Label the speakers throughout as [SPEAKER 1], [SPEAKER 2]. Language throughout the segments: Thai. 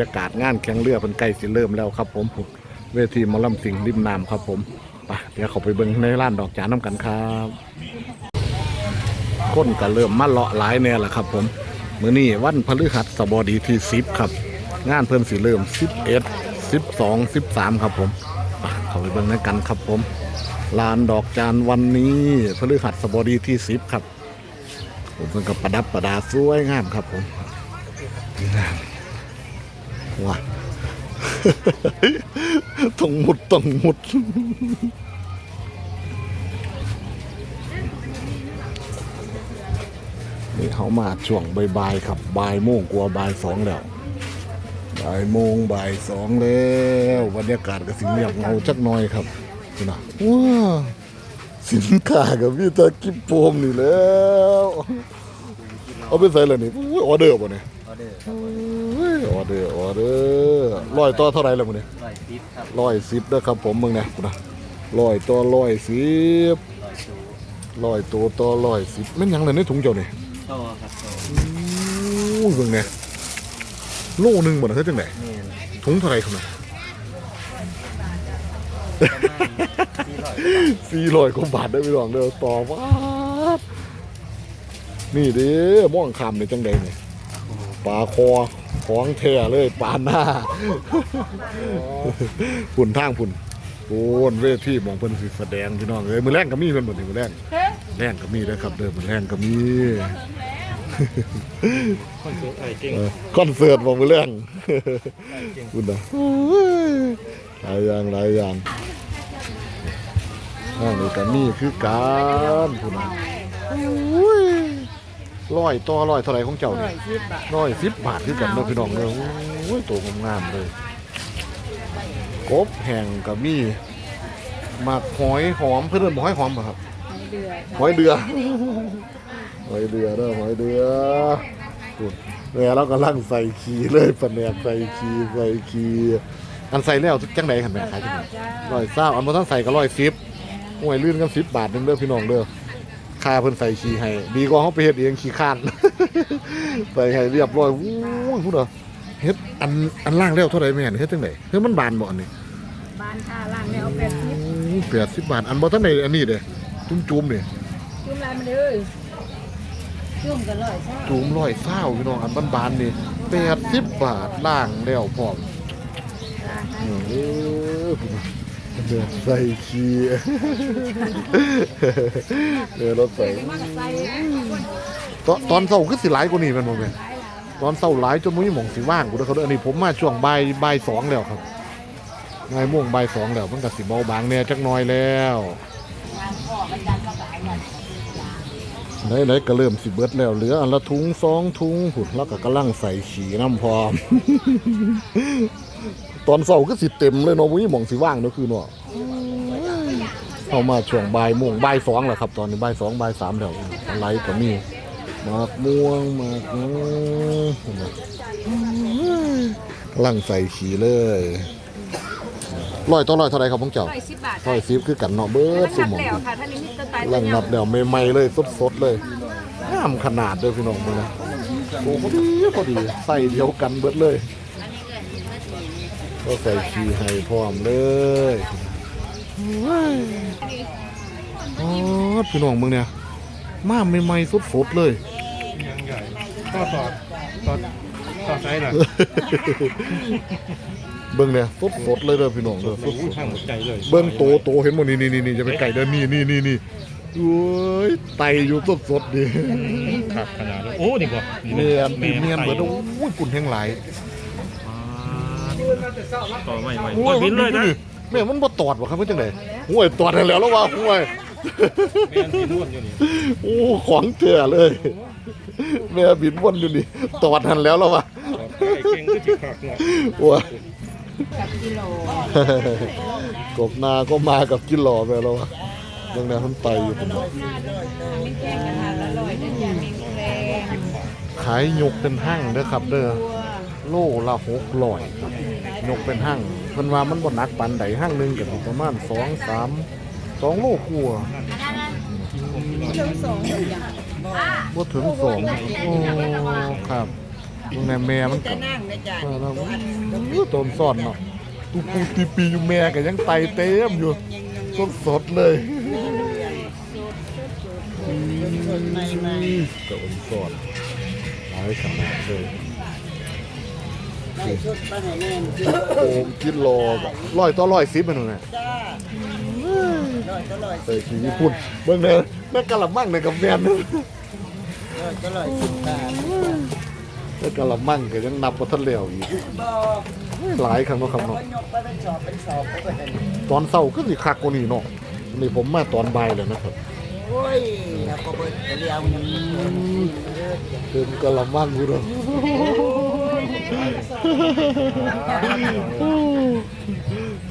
[SPEAKER 1] บรรยากาศงานแข่งเรือเป็นใกล้สิเริ่มแล้วครับผมเวทีมอลำสิงห์ริมน้ำครับผมไปเดี๋ยวเขาไปเบิ่งในร้านดอกจานน้ำกันครับคนก็เริ่มมาเลาะหลายแน่แหละครับ ผมมื้อนี้วันพฤหัสบดีที่10ครับ งานเพิ่นสิเริ่ม11 12 13ครับผมไปเขาไปเบิ่งในกันครับผมลานดอกจานวันนี้พฤหัสบดีที่10ครับ ผมเพิ่นก็ประดับประดาสวยงามครับผมงาม ว้าต้องมุดต้องมุด นี่เขามาช่วงบ่ายๆครับบ่ายโมงกว่าบ่ายสองแล้วบ่ายโมงบ่ายสองแล้วบรรยากาศก็สิเงียบเหงาจักหน่อยครับนี่นะว้าสินค้ากับพี่ตากิบโปมนี่แล้ว เอาไปใส่เลยนี่อุ้ยออเดอร์ป่ะเนี่ย
[SPEAKER 2] ออเดอร์
[SPEAKER 1] อุ้ยออ เดอร์ออเดอร์ร้อยต่อเท่าไหรแล้วมึงเนี่ย
[SPEAKER 2] ร้อยฟิตครับ
[SPEAKER 1] ร้อยสิบเด้อครับผมมึงเนี่ยกูนะร้อยต่อร้อยสิบ
[SPEAKER 2] ร้อยสู
[SPEAKER 1] ร้อยตัวต่อร้อยสิบแม่นหยังเลยในถุงเจ้านี่
[SPEAKER 2] โตครับโต
[SPEAKER 1] อู้ยมึงเนี่ยโลหนึงบ่นะเฮ้ยจังไหน
[SPEAKER 2] นี่น
[SPEAKER 1] ถุงเท่าไหรครับเนี่ย
[SPEAKER 2] สี่ร้อย
[SPEAKER 1] สี่ร้อยกว่าบาทได้อพี่รองเด้อต่อวาดนี่เด้อม่วงคำนี่จังใดนี่ปลาคอ ของแท้เลยปลาหน้าฝุ่นทางฝุ่นโอ้นเวทีหมองเพิ่นสิแสดงพี่น้องเอ้ยมื้อแรงก็มีเพิ่นบ่นี่มื้อแรงแรงก็มีเด้อครับเด้อมื้อแรงก็มี
[SPEAKER 2] คนสูงไอ้เก่ง
[SPEAKER 1] เออคอนเสิร์ตบ่มื้อแรงคุณน่ะโอ้ยหลายอย่างหลายอย่างอ้าวนี่ก็มีคือการคุณน่ะโอ้ย ร้อยต่อร้อยเท่าไหร่ของเจ้า
[SPEAKER 3] ร้
[SPEAKER 1] นี่
[SPEAKER 3] อยสิบบาท
[SPEAKER 1] ร้อยสิบบาทคือกันเด้อพี่น้องเด้อโอ้ยตัวงามๆเลยกบแห้งกับมีหมักหอยหอมเพื่อนเอนบอกหอยหอมป่ะครับ
[SPEAKER 3] เดือด
[SPEAKER 1] หอยเดือหอยเดือเด้อหอยเดือพูดเนี่ยเรากำลังใส่ขี้เลยปะแนกใส่ขี้ใส่ขี้อันใส่แล้วจังไดหันแม่ขายจังได
[SPEAKER 3] จ้า
[SPEAKER 1] ร้อยเศร้าอันบ่ต้องใส่ก็ร้อยสิบห่วยลื่นกันสิบบาทหนึงเด้อพี่น้องเด้อ ค่าเพิ่นใส่ขี้ให้ดีกว่าเขาไปเฮ็ดเองขี้ข้าน ใส่ให้เรียบร้อยวู้ยพูดเหรอเฮ็ดอันอันล่างแล้วเท่าไหร่แม่นเฮ็ดจังไดเฮ้ยมันบานบ่อันนี้
[SPEAKER 3] บ้านค่าล่างเนี่ยเอาแปดสิบ
[SPEAKER 1] แปดสิบบาทอันบ่ทันในอันนี้เด้จุ้มจุ้มๆนี่
[SPEAKER 3] จุ่มลายมาเลยจุ่มกันร้อยใช่
[SPEAKER 1] จุ้มร้อยเศร้าพี่น้องอันบานๆนี่แปดสิบบาทล่างแล้วพร้อมเออ เดือดใส่ขี้ เดือดรถใส่
[SPEAKER 3] มากกับใส่
[SPEAKER 1] ตอนตอนเศร้าคือสิหลายกว่านี้แมันบ่แม่นตอนเศร้าหลายจนมุ้ยหม่องสิว่างกูเด้อเขาด้ออันนี้ผมมาช่วงบ่ายบ่ายสองแล้วครับบ่ายโมงบ่ายสองแล้วมันก็สิเบาบางแหน่จักหน่อยแล้ว ไหนๆก็เริ่มสิเบิดแล้ว เหลืออันละถุงสองถุงหุ่นแล้วก็กำลังใส่ขี่น้ำพร้อม ตอนเสาร์ก็สิเต็มเลยเนาะวันนี้หมองสิว่างเนาะคือเนาะเอามาช่วงบ่ายโมงบ่ายสองแหละครับ ตอนนี้บ่ายสองบ่ายสามแล้วอะไรก็มีหมากม่วงหมากน้ำเห็นไหมกำลังใส่ขี่เลย ร้อยต่อร้อยเท่าไรครับพงเจ้า
[SPEAKER 3] ร้อยสิบบาท
[SPEAKER 1] ร้อยสิบคือกันเนาะเบิร์ด
[SPEAKER 3] ถ้า
[SPEAKER 1] ส
[SPEAKER 3] ชัด
[SPEAKER 1] มอง
[SPEAKER 3] แล้วค่ะถ้าลิมิตตัวตาย
[SPEAKER 1] กำลังนับเดี๋ยวใหม่ๆเลยสดๆเลยงามขนาดเด้อพี่น้องมึงนะโอ้พอดีพอดีใส่เดียวกันเบิดเลยก็ใส่ขี้ให้พร้อมเลยอ๋อพี่น้องมึงเนี่ยมาใหม่ๆสดๆเลย
[SPEAKER 2] ยังใหญ่ก็ต่อต่อต่อไซส์หน่อย
[SPEAKER 1] เบิ่งเนี่ยสดๆเลยเด้อพี่น้องเด้อส
[SPEAKER 2] อู้
[SPEAKER 1] ด
[SPEAKER 2] ข้างหัวใจเลย
[SPEAKER 1] ๆเบิ่งโตโตๆเห็นบ่นี่นี่นี่จะไปไก่เด้อนี่นี่นี่นี่โอ้ยไตอยู่สดๆดิ
[SPEAKER 2] ขับขนาดแล้วโอ้นี่บ่
[SPEAKER 1] เมียนปีเมียนเบิดโอ้ยกุ่นแห้งหลาย
[SPEAKER 2] ต่อไม่ไม่
[SPEAKER 1] โอ้
[SPEAKER 2] โอ้
[SPEAKER 1] ย
[SPEAKER 2] ยบินเลยนะ
[SPEAKER 1] แม่มันบ่ตอดบ่ครับเพิ่นจังได๋ห่วยตอดให้แล้วแล้วว่าห่วย
[SPEAKER 2] แม่นบินร่วนอยู่นี่
[SPEAKER 1] โอ้ของเถื่อเลย แม่บินวนอยู่นี่ตอดหันแล้วแล้ววะ
[SPEAKER 2] ต่อไอ้เก่งก็จิขักเนี่ย
[SPEAKER 1] ว้า
[SPEAKER 3] กับกิโล
[SPEAKER 1] กบนาก็มากับกินหล่อไปแล้ววะเรื่องนี้มันไปอยู่ผม
[SPEAKER 3] ไม่แจ้งกันหาละร้อยนั่นอย่างมีแรง
[SPEAKER 1] ขายยกเป็นห้างเด้อครับ เด้อโลละหกร้อยยกเป็นห้างเพิ่นว่ามันบ่หนักปานใดห้างหนึงก็สิประมาณสองสามสองโลกว่า
[SPEAKER 3] เชิงสองอย่าง
[SPEAKER 1] บ่ถึงสองโอ้ครับ แนแม่มัน
[SPEAKER 2] จะ
[SPEAKER 1] ก็
[SPEAKER 2] นั่งนะจ๊ะ
[SPEAKER 1] เออ
[SPEAKER 2] ตัวอันตัว
[SPEAKER 1] โดนซ่อนเนาะตูปูตีปีอยู่แม่ก็ยังไตเต็มอยู่สดสดๆเลย
[SPEAKER 2] ใหม่ใหม่
[SPEAKER 1] โดนซ่อนหลายขนาดเลย
[SPEAKER 2] ใส่ชุดมาให้แม่กิน
[SPEAKER 1] โอมกินรอแบบร้อยต่อร้อยสิบมันนู่นน่ะ
[SPEAKER 2] จ้าร้อยก็ร้อย
[SPEAKER 1] ใส่ขี้ญี่ปุ่นเบิ่งเด้อแม่กะละมังในกับแม่นเด้อ
[SPEAKER 2] ร้อยก็ร้อยสิบบาท
[SPEAKER 1] แม่กะละมังก็ยังนับบ่ทันแล้วอีก
[SPEAKER 2] บอก
[SPEAKER 1] หลายครั้งเนาะครับ
[SPEAKER 2] เขา
[SPEAKER 1] เนาะ
[SPEAKER 2] ยกไปเป็นสอบเป็นสอบเขาก็ได้
[SPEAKER 1] ตอนเช้าก็สิคักกว่านี้เนาะนี่ผมมาตอนบ่ายแล้วนะครับ
[SPEAKER 2] โอ้ยแล้วก็เบิดเรียวยังเลิศ
[SPEAKER 1] เต็มกะละมังอยู่เด้อ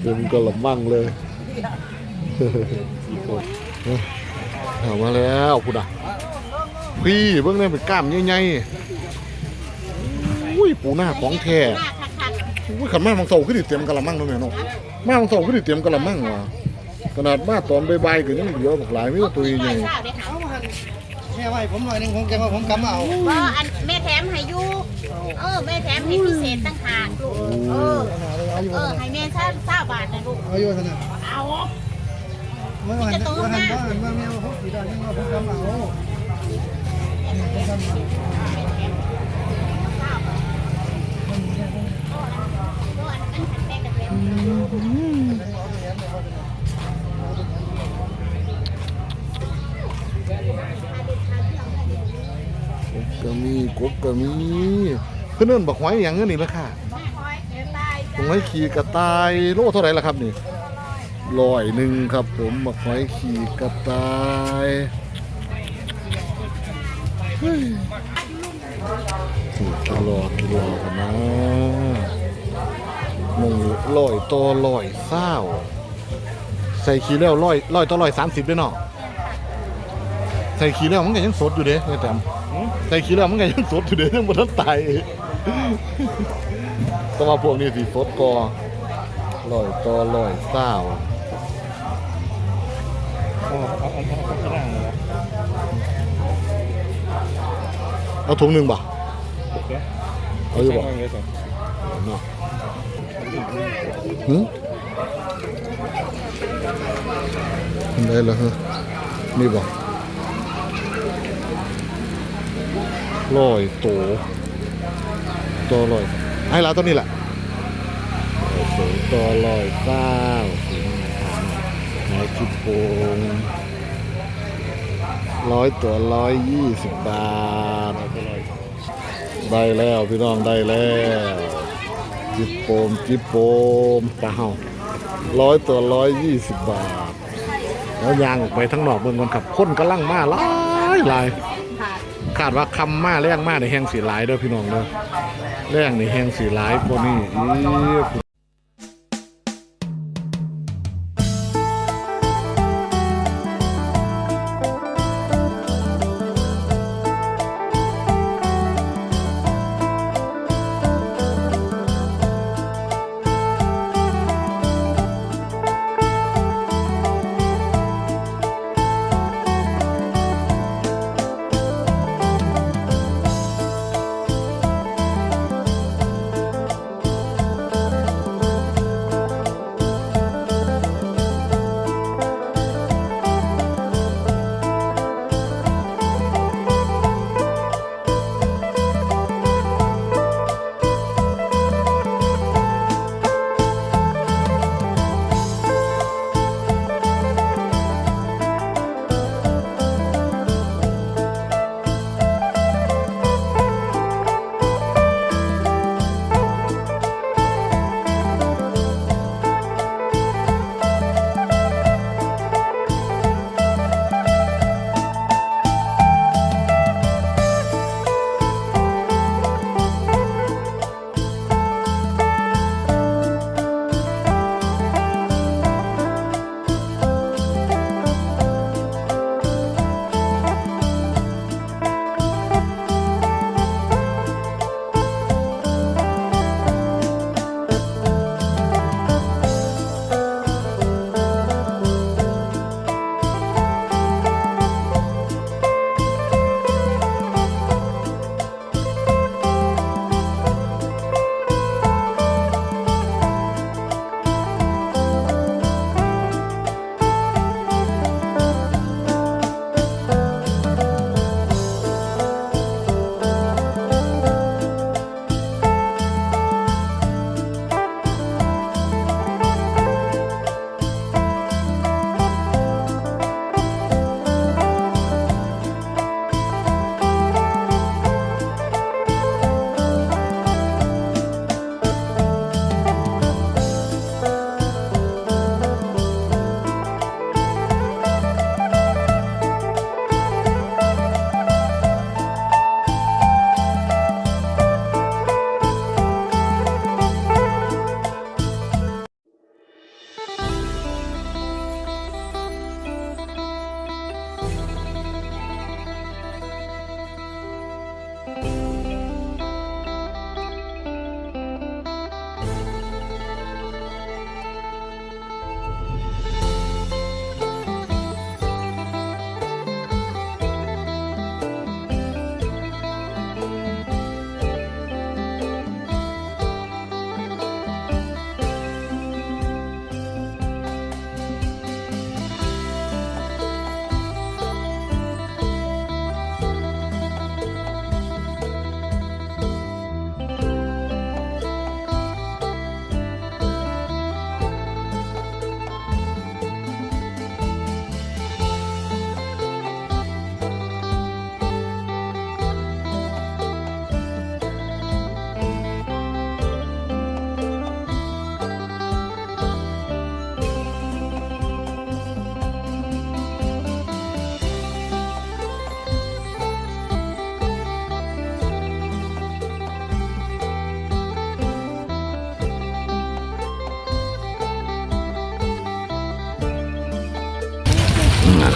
[SPEAKER 1] เต็มกะละมังเลยเอามาแล้วพุ่นอะพี่เบิ่งเนี่ยเป็นกล้ามใหญ่ๆ อุ้ยปูหน้าของแท้อุ้ยขันมาบางเสาก็ดิเตรียมกะละมังแล้วแม่เนาะมาบางเสาก็ดิเตรียมกะละมังว่ะขนาดมาตอนบ่ายๆก็ยังเหลือบักหลายมีแต่ตัวใหญ่
[SPEAKER 4] แค่ไว้ผมหน่อยหนึงผมแกว่าผมกำเอา
[SPEAKER 5] บ่อันแม่แถมให้อยู่เออแม่แถมให้พิเศษตั้งหากลูกเออ
[SPEAKER 4] เอาอยู่
[SPEAKER 5] เออให้แม่เช่าเก้าบาทนะลูก
[SPEAKER 4] เอาอยู่ขนาด
[SPEAKER 5] เอา
[SPEAKER 4] เมื่อวันเมื่อวันเมื่อวันเมื่อแม่ว่าผมสีดายังว่าผมกำเอา
[SPEAKER 1] กก็มีกบก็มีเพื่อนเอิ้นบักหอยอย่างเงี้ยนี่ไหมค่ะบักหอยขี่กระต่ายโลเท่าไหร่ละครับนี่ร้อยหนึ่งครับ ผมบักหอยขี่กระต่ายเฮ้ยนี่ตลอดกันนะ หนึ่งร้อยต่อร้อยเศร้าใส่ขี้แล้วร้อยร้อยต่อร้อยสามสิบด้วยเนาะใส่ขี้แล้วมันก็ยังสดอยู่เด้ไอ้แต้มใส่ขี้แล้วมันก็ยังสดอยู่เด้ยังบ่ทันตายแต่ว่าพวกนี้สิสดกอลอยต่อลอยเศร้า
[SPEAKER 2] เอาเอาเอาเอากระด้างเลย
[SPEAKER 1] เอาถุงหนึ่งบ่
[SPEAKER 2] โอเค
[SPEAKER 1] เอาอยู่บ่
[SPEAKER 2] เอาเลยสิ
[SPEAKER 1] เนาะหึ ได้แล้วฮะนี่บ่ลอยโตตัวลอยให้ลาตัวนี้แหละลอยโตตัวลอยเศร้าสีน้ำตาลหายคิดโปงร้อยตัวร้อยยี่สิบบาท ได้แล้วพี่น้องได้แล้ว จิบโปมจิบโปมปลาเฮาร้อยตัวร้อยยี่สิบบาท แล้วยางออกไปทั้งนอกเมืองกันครับคนกำลังมาหลายหลายคาดว่าคำมาแรงมาในแห้งสีหลายเด้อพี่น้องเด้อแรงในแห้งสีหลายพวกนี้อี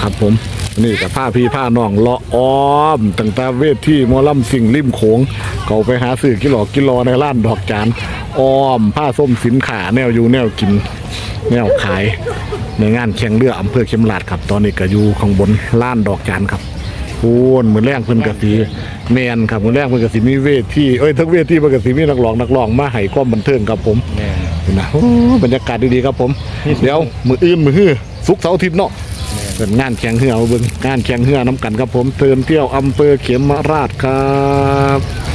[SPEAKER 1] ครับ ผมนี่กับผ้าพี่ผ้าน้องเลาะอ้อมตั้งแต่เวทีหมอลำสิ่งริมโขงเขาไปหาซื้อกิโลกิโลในร้านดอกจานอ้อมผ้าส้มสินขาแนวอยู่แนวกิน แนวขายในงานแข่งเรืออำเภอเข็มราดครับ ตอนนี้ก็อยู่ข้างบนล้านดอกจานครับพูนเหมือนแรงเพิ่นกะสีแมนครับเหมือนแรงเพิ่นกะสีมีเวทีเอ้ยทั้งเวทีเพิ่นกะสีมีนักร้องนักร้องมาให้ความบันเทิงครับผม
[SPEAKER 2] แม่น
[SPEAKER 1] นะโอ้บรรยากาศดีๆครับผม เดี๋ยวมืออื่นมือฮื้อสุกร์เสาร์อาทิตย์เนาะ เป็นงานแข่งเหือเอาเบิ่งงานแข่งเหือน้ำกันครับผมเทินเที่ยวอำเภอเขมราชครับ